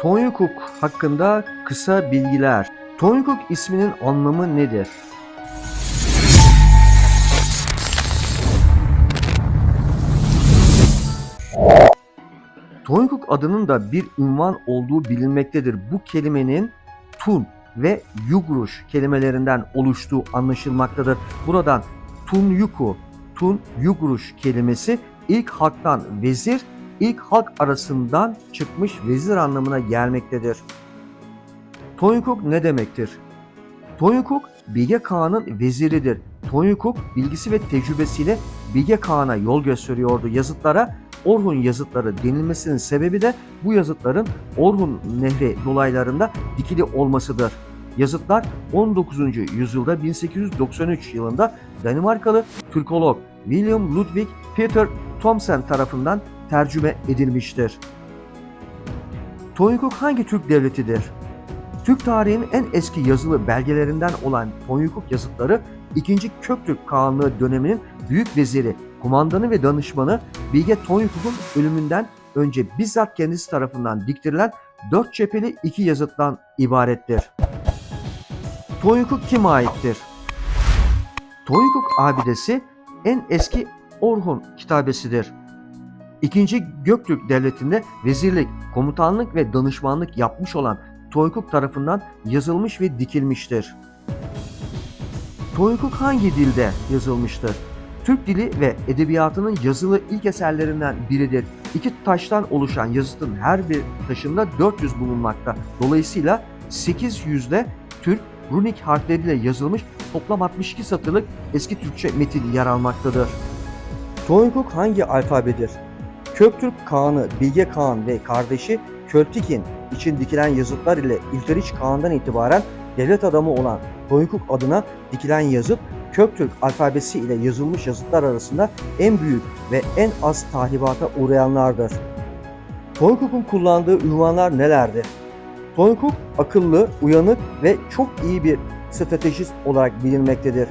Tonyukuk hakkında kısa bilgiler. Tonyukuk isminin anlamı nedir? Tonyukuk adının da bir ünvan olduğu bilinmektedir. Bu kelimenin Tun ve Yugruş kelimelerinden oluştuğu anlaşılmaktadır. Buradan Tunyuku, Tun Yugruş kelimesi ilk halktan vezir, ilk halk arasından çıkmış vezir anlamına gelmektedir. Tonyukuk ne demektir? Tonyukuk Bilge Kağan'ın veziridir. Tonyukuk bilgisi ve tecrübesiyle Bilge Kağan'a yol gösteriyordu. Yazıtlara Orhun yazıtları denilmesinin sebebi de bu yazıtların Orhun Nehri dolaylarında dikili olmasıdır. Yazıtlar 19. yüzyılda 1893 yılında Danimarkalı Türkolog William Ludwig Peter Thomsen tarafından tercüme edilmiştir. Tonyukuk hangi Türk devletidir? Türk tarihinin en eski yazılı belgelerinden olan Tonyukuk yazıtları 2. Köktürk Kağanlığı döneminin büyük veziri, kumandanı ve danışmanı Bilge Tonyukuk'un ölümünden önce bizzat kendisi tarafından diktirilen dört cepheli iki yazıttan ibarettir. Tonyukuk kime aittir? Tonyukuk abidesi en eski Orhun kitabesidir. İkinci Göktürk Devleti'nde vezirlik, komutanlık ve danışmanlık yapmış olan Toykuk tarafından yazılmış ve dikilmiştir. Toykuk hangi dilde yazılmıştır? Türk dili ve edebiyatının yazılı ilk eserlerinden biridir. İki taştan oluşan yazıtın her bir taşında 400 bulunmakta. Dolayısıyla 800'de Türk runik harfleriyle yazılmış toplam 62 satırlık eski Türkçe metin yer almaktadır. Toykuk hangi alfabedir? Köktürk Kağan'ı Bilge Kağan ve kardeşi Költikin için dikilen yazıtlar ile İlteriç Kağan'dan itibaren devlet adamı olan Toykuk adına dikilen yazıt Köktürk alfabesi ile yazılmış yazıtlar arasında en büyük ve en az tahribata uğrayanlardır. Toykuk'un kullandığı ünvanlar nelerdir? Toykuk akıllı, uyanık ve çok iyi bir stratejist olarak bilinmektedir.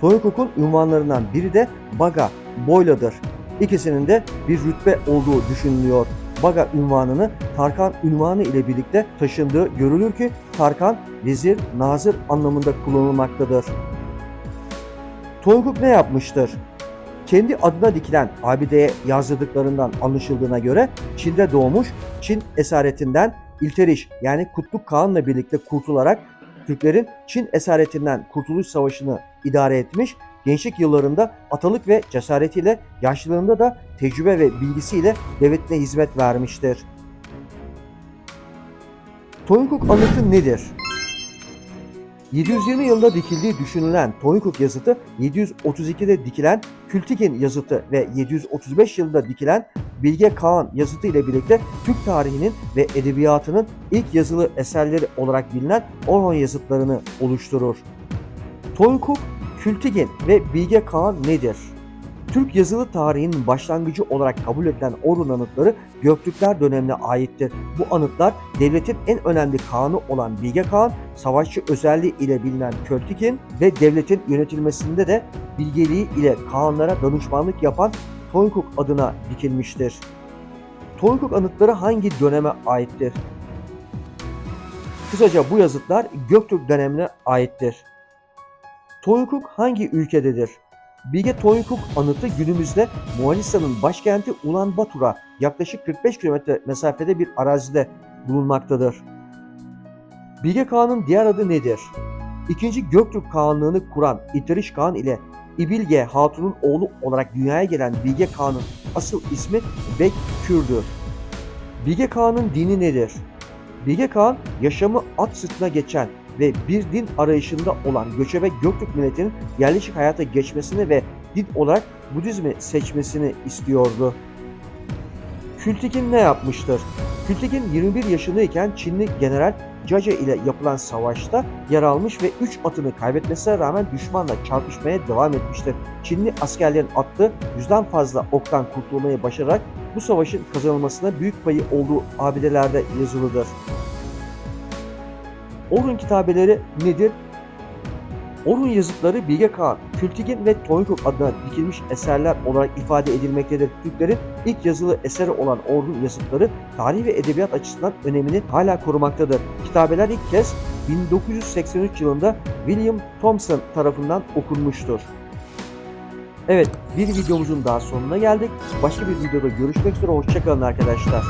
Toykuk'un ünvanlarından biri de Baga, Boyla'dır. İkisinin de bir rütbe olduğu düşünülüyor. Baga ünvanını Tarkan ünvanı ile birlikte taşındığı görülür ki Tarkan vezir, nazır anlamında kullanılmaktadır. Toykuk ne yapmıştır? Kendi adına dikilen abideye yazdırdıklarından anlaşıldığına göre Çin'de doğmuş, Çin esaretinden İlteriş yani Kutluk Kağan'la birlikte kurtularak Türklerin Çin esaretinden Kurtuluş Savaşı'nı idare etmiş, gençlik yıllarında atalık ve cesaretiyle, yaşlılığında da tecrübe ve bilgisiyle devletine hizmet vermiştir. Toykuk anıtı nedir? 720 yılında dikildiği düşünülen Toykuk yazıtı, 732'de dikilen Kültikin yazıtı ve 735 yılında dikilen Bilge Kağan yazıtı ile birlikte Türk tarihinin ve edebiyatının ilk yazılı eserleri olarak bilinen Orhon yazıtlarını oluşturur. Toykuk, Kültikin ve Bilge Kağan nedir? Türk yazılı tarihinin başlangıcı olarak kabul edilen Orhun anıtları Göktürkler dönemine aittir. Bu anıtlar devletin en önemli kağanı olan Bilge Kağan, savaşçı özelliği ile bilinen Költikin ve devletin yönetilmesinde de bilgeliği ile Kağanlara danışmanlık yapan Toykuk adına dikilmiştir. Toykuk anıtları hangi döneme aittir? Kısaca bu yazıtlar Göktürk dönemine aittir. Toykuk hangi ülkededir? Bilge Toykuk anıtı günümüzde Moğolistan'ın başkenti Ulan Batur'a yaklaşık 45 kilometre mesafede bir arazide bulunmaktadır. Bilge Kağan'ın diğer adı nedir? İkinci Göktürk Kağanlığını kuran İttiriş Kağan ile İbilge Hatun'un oğlu olarak dünyaya gelen Bilge Kağan'ın asıl ismi Bek Kürdür. Bilge Kağan'ın dini nedir? Bilge Kağan yaşamı at sırtına geçen ve bir din arayışında olan göçebe Göktürk milletinin yerleşik hayata geçmesini ve din olarak Budizmi seçmesini istiyordu. Kültikin ne yapmıştır? Kültikin 21 yaşındayken Çinli General Caca ile yapılan savaşta yer almış ve 3 atını kaybetmesine rağmen düşmanla çarpışmaya devam etmiştir. Çinli askerlerin attığı yüzden fazla oktan kurtulmayı başararak bu savaşın kazanılmasına büyük payı olduğu abidelerde yazılıdır. Orhun kitabeleri nedir? Orhun yazıtları Bilge Kağan, Kültigin ve Toynbek adına dikilmiş eserler olarak ifade edilmektedir. Türklerin ilk yazılı eseri olan Orhun yazıtları tarih ve edebiyat açısından önemini hala korumaktadır. Kitabeler ilk kez 1983 yılında William Thompson tarafından okunmuştur. Evet, bir videomuzun daha sonuna geldik. Başka bir videoda görüşmek üzere. Hoşçakalın arkadaşlar.